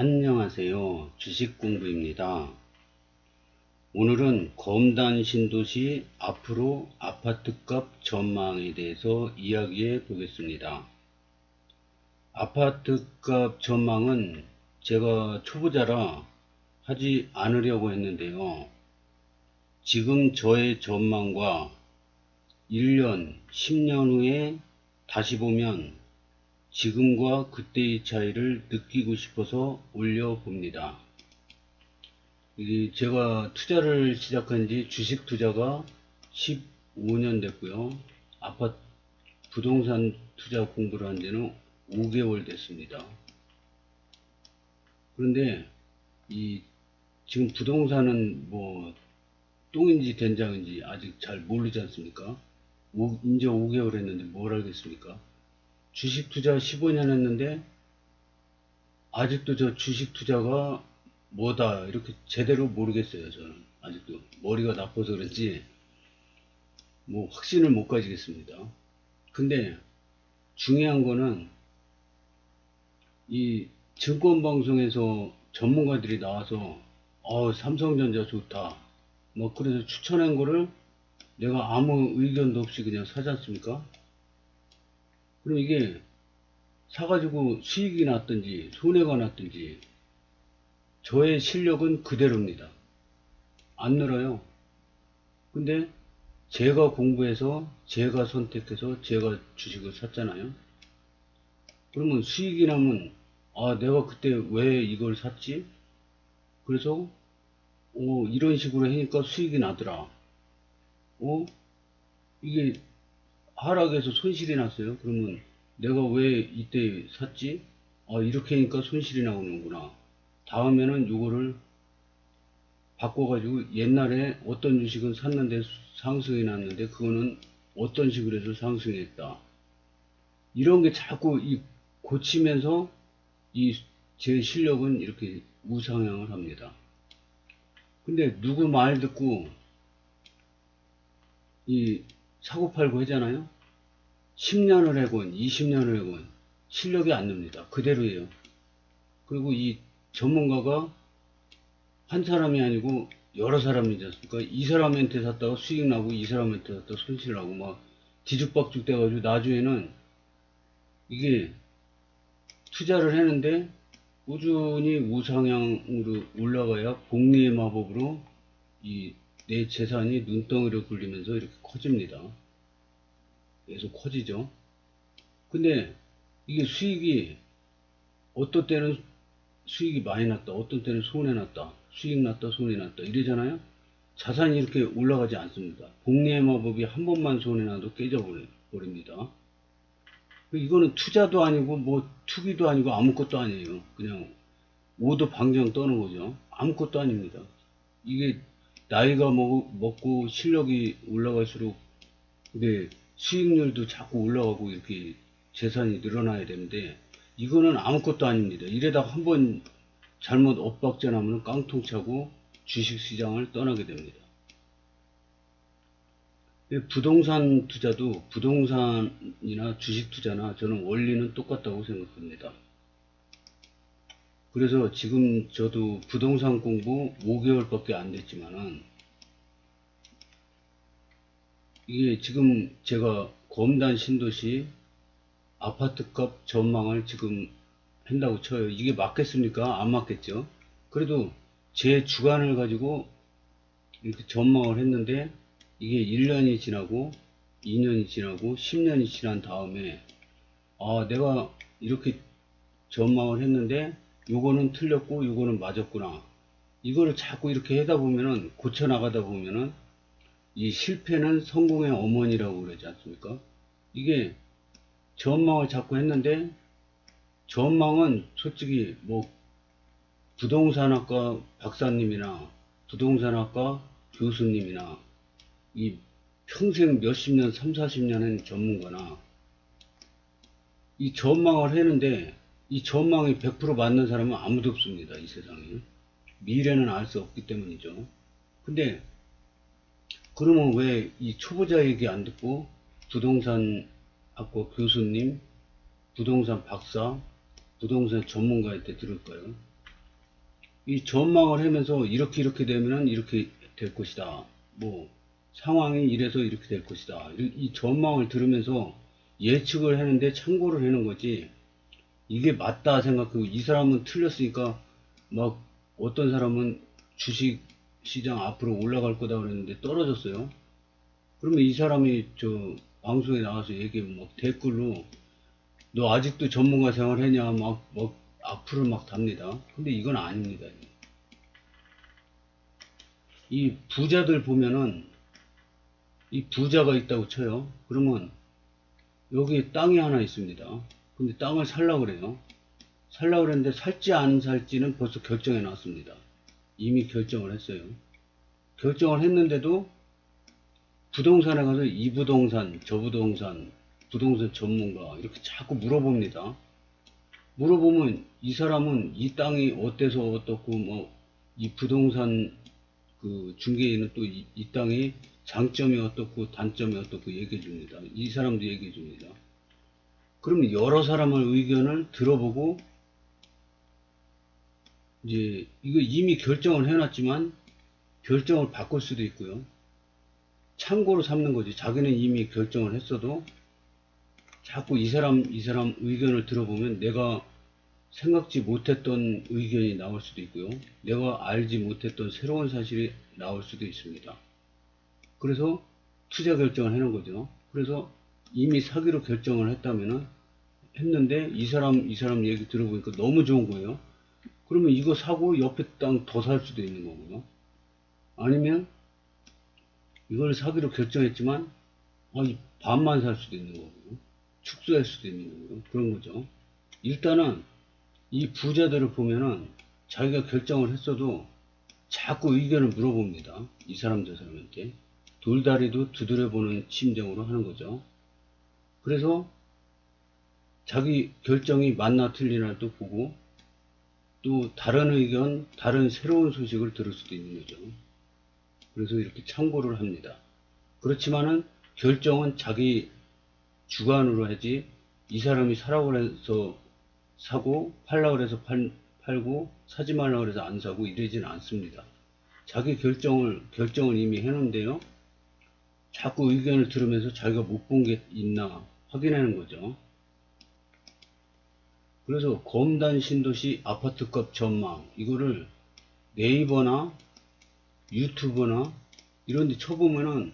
안녕하세요. 주식공부입니다. 오늘은 검단 신도시 앞으로 아파트값 전망에 대해서 이야기해 보겠습니다. 아파트값 전망은 제가 초보자라 하지 않으려고 했는데요. 지금 저의 전망과 1년, 10년 후에 다시 보면 지금과 그때의 차이를 느끼고 싶어서 올려봅니다. 이게 제가 투자를 시작한 지 주식 투자가 15년 됐고요. 아파트 부동산 투자 공부를 한 지는 5개월 됐습니다. 그런데 이 지금 부동산은 뭐 똥인지 된장인지 아직 잘 모르지 않습니까? 오- 이제 5개월 했는데 뭘 알겠습니까? 주식 투자 15년 했는데 아직도 저 주식 투자가 뭐다 이렇게 제대로 모르겠어요 저는. 아직도 머리가 나빠서 그런지 뭐 확신을 못 가지겠습니다. 근데 중요한 거는 이 증권방송에서 전문가들이 나와서 어 삼성전자 좋다. 뭐 그래서 추천한 거를 내가 아무 의견도 없이 그냥 사지 않습니까 그럼 이게 사가지고 수익이 났든지 손해가 났든지 저의 실력은 그대로입니다. 안 늘어요. 근데 제가 공부해서 제가 선택해서 제가 주식을 샀잖아요. 그러면 수익이 나면 아 내가 그때 왜 이걸 샀지? 그래서 어, 이런 식으로 하니까 수익이 나더라. 어? 이게 하락해서 손실이 났어요. 그러면 내가 왜 이때 샀지? 아, 이렇게 하니까 손실이 나오는구나. 다음에는 요거를 바꿔가지고 옛날에 어떤 주식은 샀는데 상승이 났는데 그거는 어떤 식으로 해서 상승했다. 이런 게 자꾸 이 고치면서 이 제 실력은 이렇게 우상향을 합니다. 근데 누구 말 듣고 이 사고 팔고 하잖아요. 10년을 해건 20년을 해건 실력이 안 납니다. 그대로예요. 그리고 이 전문가가 한 사람이 아니고 여러 사람이지 않습니까? 이 사람한테 샀다가 수익 나고 이 사람한테 샀다가 손실 나고 막 뒤죽박죽 돼가지고 나중에는 이게 투자를 했는데 꾸준히 우상향으로 올라가야 복리의 마법으로 이 내 재산이 눈덩이로 굴리면서 이렇게 커집니다. 계속 커지죠. 근데 이게 수익이 어떤 때는 수익이 많이 났다. 어떤 때는 손해 났다. 수익 났다. 손해 났다. 이러잖아요. 자산이 이렇게 올라가지 않습니다. 복리의 마법이 한 번만 손해 나도 깨져버립니다. 이거는 투자도 아니고 뭐 투기도 아니고 아무것도 아니에요. 그냥 오도 방정 떠는 거죠. 아무것도 아닙니다. 이게 나이가 먹, 먹고 실력이 올라갈수록 근데 수익률도 자꾸 올라가고 이렇게 재산이 늘어나야 되는데 이거는 아무것도 아닙니다. 이래다가 한번 잘못 엇박자 나면 깡통 차고 주식시장을 떠나게 됩니다. 부동산 투자도 부동산이나 주식 투자나 저는 원리는 똑같다고 생각합니다. 그래서 지금 저도 부동산 공부 5개월밖에 안 됐지만은 이게 지금 제가 검단 신도시 아파트값 전망을 지금 한다고 쳐요. 이게 맞겠습니까? 안 맞겠죠? 그래도 제 주관을 가지고 이렇게 전망을 했는데 이게 1년이 지나고 2년이 지나고 10년이 지난 다음에 아 내가 이렇게 전망을 했는데 요거는 틀렸고 요거는 맞았구나. 이거를 자꾸 이렇게 하다 보면은 고쳐 나가다 보면은 이 실패는 성공의 어머니라고 그러지 않습니까? 이게 전망을 자꾸 했는데 전망은 솔직히 뭐 부동산학과 박사님이나 부동산학과 교수님이나 이 평생 몇십 년, 3, 40년 한 전문가나 이 전망을 했는데 이 전망이 100% 맞는 사람은 아무도 없습니다. 이 세상에. 미래는 알 수 없기 때문이죠. 근데 그러면 왜 이 초보자 얘기 안 듣고 부동산 학과 교수님, 부동산 박사, 부동산 전문가한테 들을까요? 이 전망을 하면서 이렇게 이렇게 되면은 이렇게 될 것이다. 뭐 상황이 이래서 이렇게 될 것이다. 이, 이 전망을 들으면서 예측을 하는데 참고를 하는 거지. 이게 맞다 생각하고 이 사람은 틀렸으니까 막 어떤 사람은 주식 시장 앞으로 올라갈 거다 그랬는데 떨어졌어요. 그러면 이 사람이 저 방송에 나와서 얘기하면 막 댓글로 너 아직도 전문가 생활 했냐 막, 막 악플을 막 답니다. 근데 이건 아닙니다. 이 부자들 보면은 이 부자가 있다고 쳐요. 그러면 여기 땅이 하나 있습니다. 근데 땅을 살라 그래요. 살라 그랬는데 살지 안 살지는 벌써 결정해 놨습니다. 이미 결정을 했어요. 결정을 했는데도 부동산에 가서 이 부동산, 저 부동산, 부동산 전문가 이렇게 자꾸 물어봅니다. 물어보면 이 사람은 이 땅이 어때서 어떻고 뭐 이 부동산 그 중개인은 또이 땅이 장점이 어떻고 단점이 어떻고 얘기해 줍니다. 이 사람도 얘기해 줍니다. 그러면 여러 사람의 의견을 들어보고 이제 이거 이미 결정을 해놨지만 결정을 바꿀 수도 있고요. 참고로 삼는 거지. 자기는 이미 결정을 했어도 자꾸 이 사람 이 사람 의견을 들어보면 내가 생각지 못했던 의견이 나올 수도 있고요. 내가 알지 못했던 새로운 사실이 나올 수도 있습니다. 그래서 투자 결정을 하는 거죠. 그래서 이미 사기로 결정을 했다면은 했는데 이 사람 이 사람 얘기 들어보니까 너무 좋은 거예요. 그러면 이거 사고 옆에 땅 더 살 수도 있는 거고요. 아니면 이걸 사기로 결정했지만 아, 이 반만 살 수도 있는 거고요. 축소할 수도 있는 거고요. 그런 거죠. 일단은 이 부자들을 보면은 자기가 결정을 했어도 자꾸 의견을 물어봅니다. 이 사람 저 사람한테. 돌다리도 두드려보는 심정으로 하는 거죠. 그래서 자기 결정이 맞나 틀리나도 보고 또 다른 의견, 다른 새로운 소식을 들을 수도 있는 거죠. 그래서 이렇게 참고를 합니다. 그렇지만은 결정은 자기 주관으로 하지 이 사람이 사라고 해서 사고 팔라고 해서 팔, 팔고 사지 말라고 해서 안 사고 이러지는 않습니다. 자기 결정을 결정을 이미 해놓은데요. 자꾸 의견을 들으면서 자기가 못 본 게 있나 확인하는 거죠. 그래서 검단 신도시 아파트값 전망 이거를 네이버나 유튜브나 이런 데 쳐보면은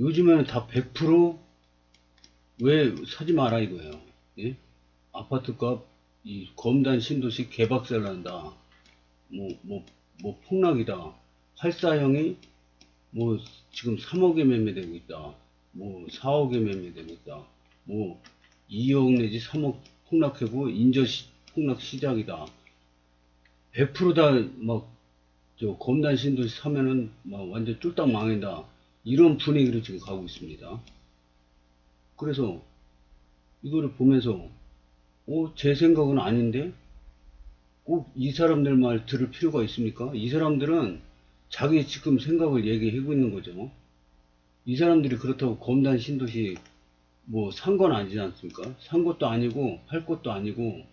요즘에는 다 100%왜 사지 마라 이거예요. 예? 아파트값 이 검단 신도시 개박살 난다. 뭐, 뭐, 뭐 폭락이다. 활사형이 뭐 지금 3억에 매매되고 있다. 뭐 4억에 매매되고 있다. 뭐 2억 내지 3억 폭락하고 인저 시, 폭락 시작이다. 100%다막 저 검단 신도시 사면은 막 완전 쫄딱 망한다. 이런 분위기로 지금 가고 있습니다. 그래서 이거를 보면서 어, 제 생각은 아닌데 꼭 이 사람들 말 들을 필요가 있습니까? 이 사람들은 자기 지금 생각을 얘기하고 있는 거죠. 이 사람들이 그렇다고 검단 신도시 뭐 산 건 아니지 않습니까? 산 것도 아니고 팔 것도 아니고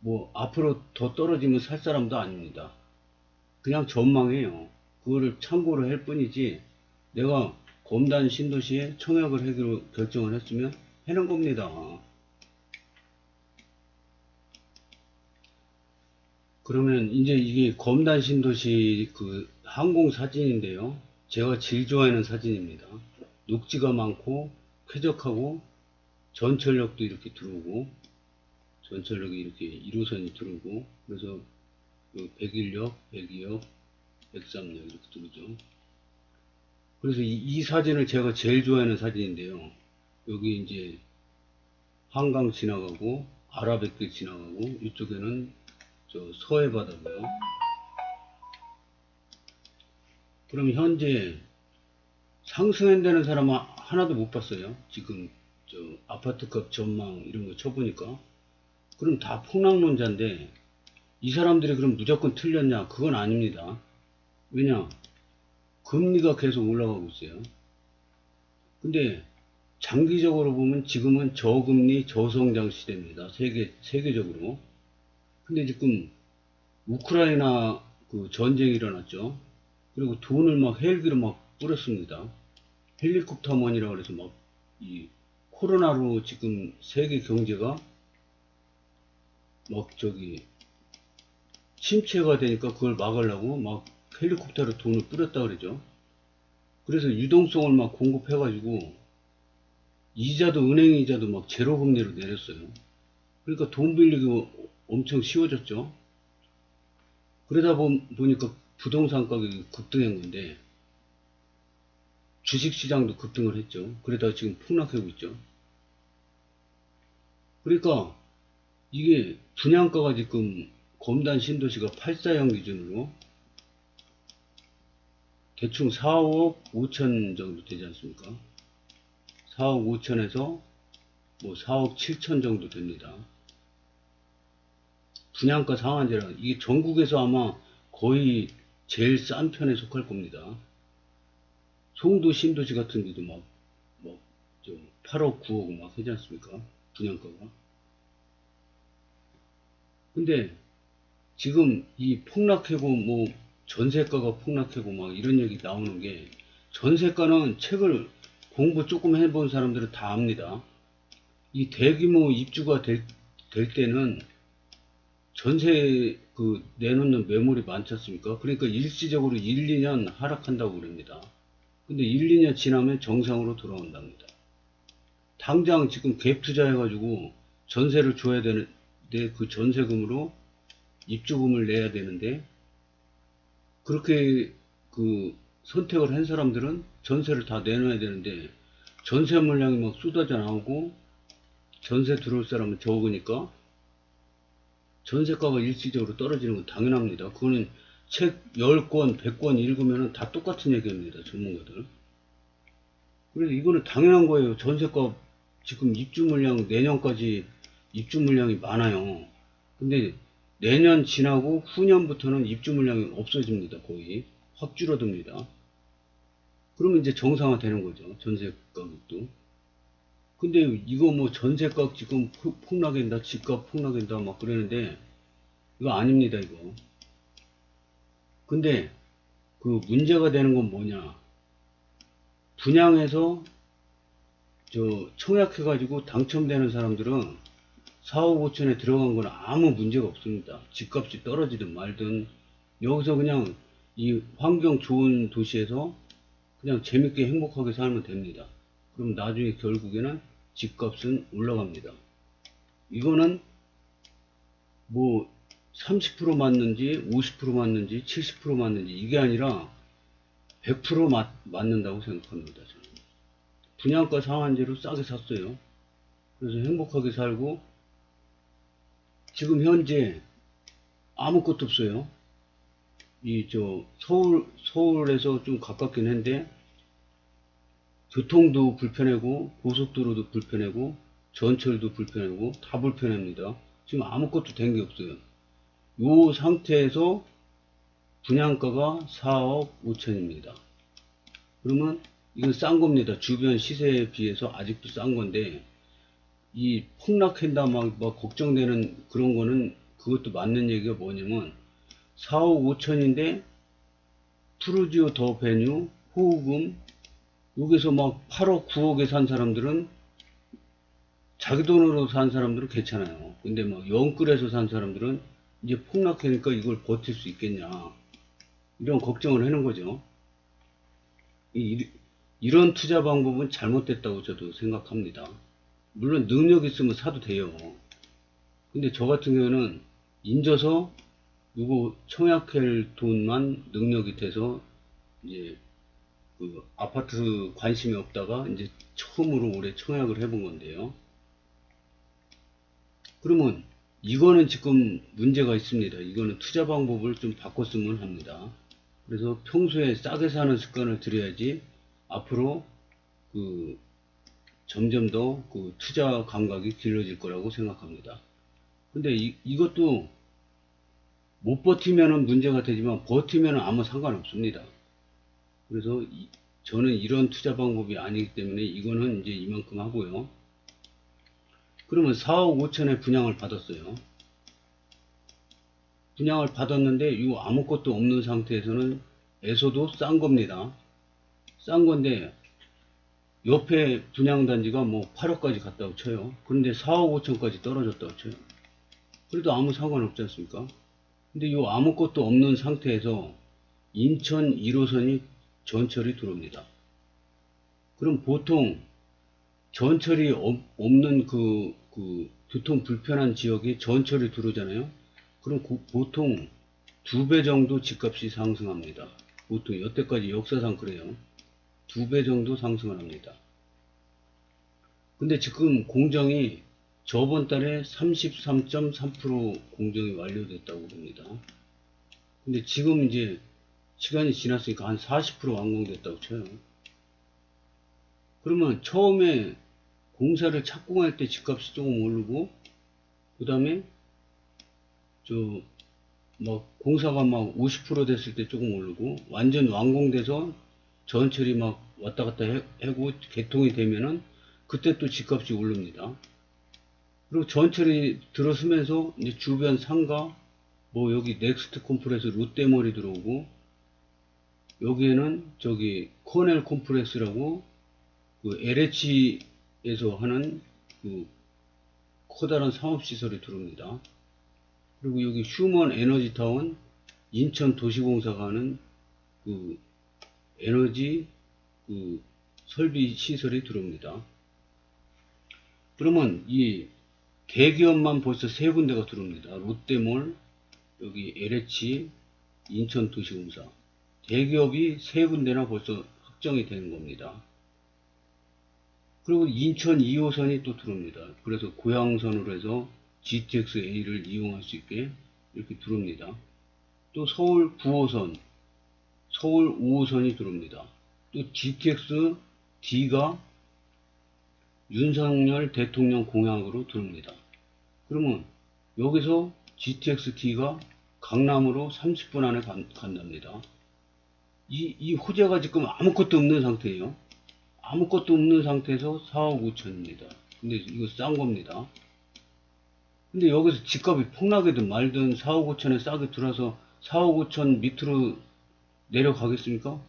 뭐 앞으로 더 떨어지면 살 사람도 아닙니다. 그냥 전망해요. 그거를 참고로 할 뿐이지 내가 검단 신도시에 청약을 하기로 결정을 했으면 해는 겁니다. 그러면 이제 이게 검단 신도시 그 항공 사진인데요. 제가 제일 좋아하는 사진입니다. 녹지가 많고 쾌적하고 전철역도 이렇게 들어오고 전철역이 이렇게 1호선이 들어오고 그래서 여기 101역, 102역, 103역 이렇게 들어오죠. 그래서 이, 이 사진을 제가 제일 좋아하는 사진인데요. 여기 이제 한강 지나가고 아라뱃길 지나가고 이쪽에는 저 서해 바다고요. 그럼 현재 상승한다는 사람 하나도 못 봤어요. 지금 저 아파트 값 전망 이런 거 쳐보니까 그럼 다 폭락론자인데 이 사람들이 그럼 무조건 틀렸냐? 그건 아닙니다. 왜냐? 금리가 계속 올라가고 있어요. 근데 장기적으로 보면 지금은 저금리 저성장 시대입니다. 세계 세계적으로. 근데 지금 우크라이나 그 전쟁이 일어났죠. 그리고 돈을 막 헬기로 막 뿌렸습니다. 헬리콥터먼이라 그래서 막 이 코로나로 지금 세계 경제가 막 저기 침체가 되니까 그걸 막으려고 막 헬리콥터로 돈을 뿌렸다 그러죠. 그래서 유동성을 막 공급해가지고 이자도 은행 이자도 막 제로 금리로 내렸어요. 그러니까 돈 빌리기 엄청 쉬워졌죠. 그러다 보, 보니까 부동산 가격이 급등한 건데 주식 시장도 급등을 했죠. 그러다가 지금 폭락하고 있죠. 그러니까 이게 분양가가 지금 검단 신도시가 8사형 기준으로 대충 4억 5천 정도 되지 않습니까? 4억 5천에서 뭐 4억 7천 정도 됩니다. 분양가 상한제라 이게 전국에서 아마 거의 제일 싼 편에 속할 겁니다. 송도 신도시 같은 데도 막, 뭐, 저 8억, 9억 막 하지 않습니까? 분양가가. 근데 지금 이 폭락하고 뭐 전세가가 폭락하고 막 이런 얘기 나오는 게 전세가는 책을 공부 조금 해본 사람들은 다 압니다. 이 대규모 입주가 될, 될 때는 전세 그 내놓는 매물이 많지 않습니까? 그러니까 일시적으로 1, 2년 하락한다고 그럽니다. 근데 1, 2년 지나면 정상으로 돌아온답니다. 당장 지금 갭 투자해가지고 전세를 줘야 되는데 그 전세금으로 입주금을 내야 되는데 그렇게 그 선택을 한 사람들은 전세를 다 내놔야 되는데 전세 물량이 막 쏟아져 나오고 전세 들어올 사람은 적으니까 전세가가 일시적으로 떨어지는 건 당연합니다. 그거는 책 10권, 100권 읽으면 다 똑같은 얘기입니다. 전문가들. 그래서 이거는 당연한 거예요. 전세가 지금 입주 물량 내년까지 입주 물량이 많아요. 근데 내년 지나고 후년부터는 입주 물량이 없어집니다. 거의 확 줄어듭니다. 그러면 이제 정상화 되는 거죠. 전세 가격도. 근데 이거 뭐 전세값 지금 폭- 폭락한다, 집값 폭락한다 막 그러는데 이거 아닙니다, 이거. 근데 그 문제가 되는 건 뭐냐? 분양해서 저 청약해 가지고 당첨되는 사람들은 4억 5천에 들어간 건 아무 문제가 없습니다. 집값이 떨어지든 말든 여기서 그냥 이 환경 좋은 도시에서 그냥 재밌게 행복하게 살면 됩니다. 그럼 나중에 결국에는 집값은 올라갑니다. 이거는 뭐 30% 맞는지 50% 맞는지 70% 맞는지 이게 아니라 100% 맞, 맞는다고 생각합니다. 저는. 분양가 상한제로 싸게 샀어요. 그래서 행복하게 살고 지금 현재 아무것도 없어요. 이 저 서울 서울에서 좀 가깝긴 한데 교통도 불편하고 고속도로도 불편하고 전철도 불편하고 다 불편합니다. 지금 아무것도 된 게 없어요. 요 상태에서 분양가가 4억 5천입니다. 그러면 이건 싼 겁니다. 주변 시세에 비해서 아직도 싼 건데 이 폭락한다 막, 막 걱정되는 그런 거는 그것도 맞는 얘기가 뭐냐면 4억 5천인데 푸르지오 더 베뉴 호흡음 여기서 막 8억 9억에 산 사람들은 자기 돈으로 산 사람들은 괜찮아요. 근데 막 영끌에서 산 사람들은 이제 폭락하니까 이걸 버틸 수 있겠냐 이런 걱정을 하는 거죠. 이, 이런 투자 방법은 잘못됐다고 저도 생각합니다. 물론 능력 있으면 사도 돼요. 근데 저 같은 경우는 인져서 요거 청약할 돈만 능력이 돼서 이제 그 아파트 관심이 없다가 이제 처음으로 올해 청약을 해본 건데요. 그러면 이거는 지금 문제가 있습니다. 이거는 투자 방법을 좀 바꿨으면 합니다. 그래서 평소에 싸게 사는 습관을 들여야지 앞으로 그 점점 더 그 투자 감각이 길러질 거라고 생각합니다. 근데 이, 이것도 못 버티면은 문제가 되지만 버티면은 아무 상관없습니다. 그래서 이- 저는 이런 투자 방법이 아니기 때문에 이거는 이제 이만큼 하고요. 그러면 4억 5천에 분양을 받았어요. 분양을 받았는데 이거 아무것도 없는 상태에서는 에서도 싼 겁니다. 싼 건데 옆에 분양단지가 뭐 8억까지 갔다고 쳐요. 그런데 4억 5천까지 떨어졌다고 쳐요. 그래도 아무 상관없지 않습니까? 근데 이 아무것도 없는 상태에서 인천 1호선이 전철이 들어옵니다. 그럼 보통 전철이 없- 없는 그, 그 교통 불편한 지역에 전철이 들어오잖아요. 그럼 고- 보통 두 배 정도 집값이 상승합니다. 보통 여태까지 역사상 그래요. 두 배 정도 상승을 합니다. 근데 지금 공정이 저번 달에 33.3% 공정이 완료됐다고 봅니다. 근데 지금 이제 시간이 지났으니까 한 40% 완공됐다고 쳐요. 그러면 처음에 공사를 착공할 때 집값이 조금 오르고, 그 다음에 저, 막 공사가 막 50% 됐을 때 조금 오르고, 완전 완공돼서 전철이 막 왔다 갔다 해- 하고 개통이 되면은 그때 또 집값이 오릅니다. 그리고 전철이 들어서면서 이제 주변 상가, 뭐 여기 넥스트 콤프레스 롯데몰이 들어오고, 여기에는 저기 코넬 콤프레스라고 그 LH에서 하는 그 커다란 상업시설이 들어옵니다. 그리고 여기 휴먼 에너지 타운 인천 도시공사가 하는 그 에너지 그 설비 시설이 들어옵니다. 그러면 이 대기업만 벌써 세 군데가 들어옵니다. 롯데몰, 여기 LH, 인천 도시공사. 대기업이 세 군데나 벌써 확정이 되는 겁니다. 그리고 인천 2호선이 또 들어옵니다. 그래서 고양선으로 해서 GTX-A를 이용할 수 있게 이렇게 들어옵니다. 또 서울 9호선, 서울 5호선이 들어옵니다. 또 GTX-D가 윤석열 대통령 공약으로 들어옵니다. 그러면 여기서 GTX-D가 강남으로 30분 안에 간, 간답니다. 이, 이 호재가 지금 아무것도 없는 상태예요. 아무것도 없는 상태에서 4억 5천입니다. 근데 이거 싼 겁니다. 근데 여기서 집값이 폭락이든 말든 4억 5천에 싸게 들어서 4억 5천 밑으로 내려가겠습니까?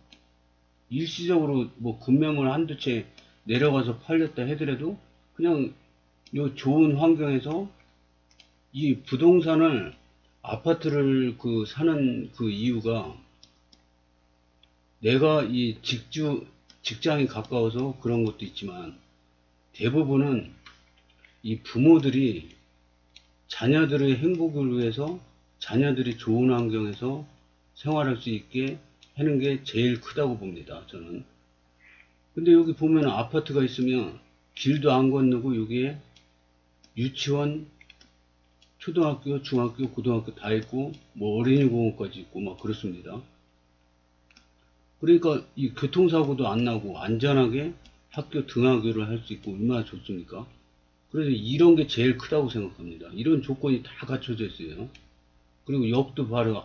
일시적으로 뭐 금매물 한두 채 내려가서 팔렸다 해더라도 그냥 요 좋은 환경에서 이 부동산을 아파트를 그 사는 그 이유가 내가 이 직주 직장이 가까워서 그런 것도 있지만 대부분은 이 부모들이 자녀들의 행복을 위해서 자녀들이 좋은 환경에서 생활할 수 있게 하는 게 제일 크다고 봅니다. 저는. 근데 여기 보면 아파트가 있으면 길도 안 건너고 여기에 유치원, 초등학교, 중학교, 고등학교 다 있고 뭐 어린이공원까지 있고 막 그렇습니다. 그러니까 이 교통사고도 안 나고 안전하게 학교 등하교를 할 수 있고 얼마나 좋습니까? 그래서 이런 게 제일 크다고 생각합니다. 이런 조건이 다 갖춰져 있어요. 그리고 역도 바로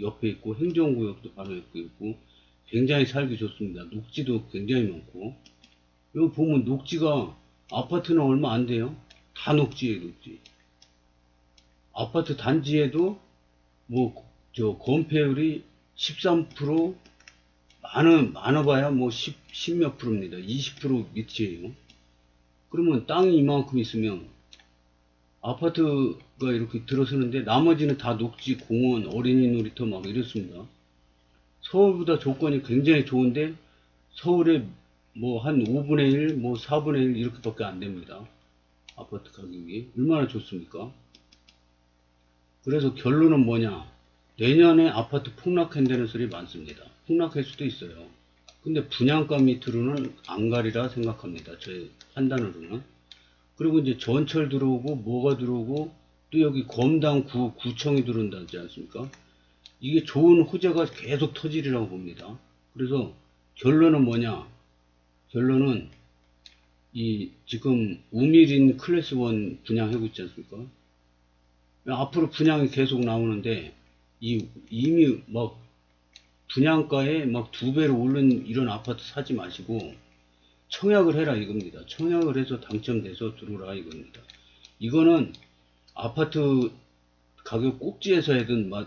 옆에 있고 행정구역도 바로 옆에 있고 굉장히 살기 좋습니다. 녹지도 굉장히 많고 여기 보면 녹지가 아파트는 얼마 안 돼요. 다 녹지예요, 녹지. 아파트 단지에도 뭐 저 건폐율이 13% 많아, 많아봐야 뭐 10, 10몇 프로입니다. 20% 밑이에요. 그러면 땅이 이만큼 있으면 아파트가 이렇게 들어서는데 나머지는 다 녹지, 공원, 어린이 놀이터 막 이렇습니다. 서울보다 조건이 굉장히 좋은데 서울에 뭐한 5분의 1, 뭐 4분의 1 이렇게밖에 안 됩니다. 아파트 가격이 얼마나 좋습니까? 그래서 결론은 뭐냐? 내년에 아파트 폭락한다는 소리 많습니다. 폭락할 수도 있어요. 근데 분양가 밑으로는 안 가리라 생각합니다. 제 판단으로는. 그리고 이제 전철 들어오고 뭐가 들어오고 또 여기 검당 구, 구청이 들어온다지 않습니까? 이게 좋은 호재가 계속 터지리라고 봅니다. 그래서 결론은 뭐냐? 결론은 이 지금 우미린 클래스 1 분양하고 있지 않습니까? 앞으로 분양이 계속 나오는데 이 이미 막 분양가에 막 두 배로 오른 이런 아파트 사지 마시고 청약을 해라 이겁니다. 청약을 해서 당첨돼서 들어오라 이겁니다. 이거는 아파트 가격 꼭지에서 해든 마-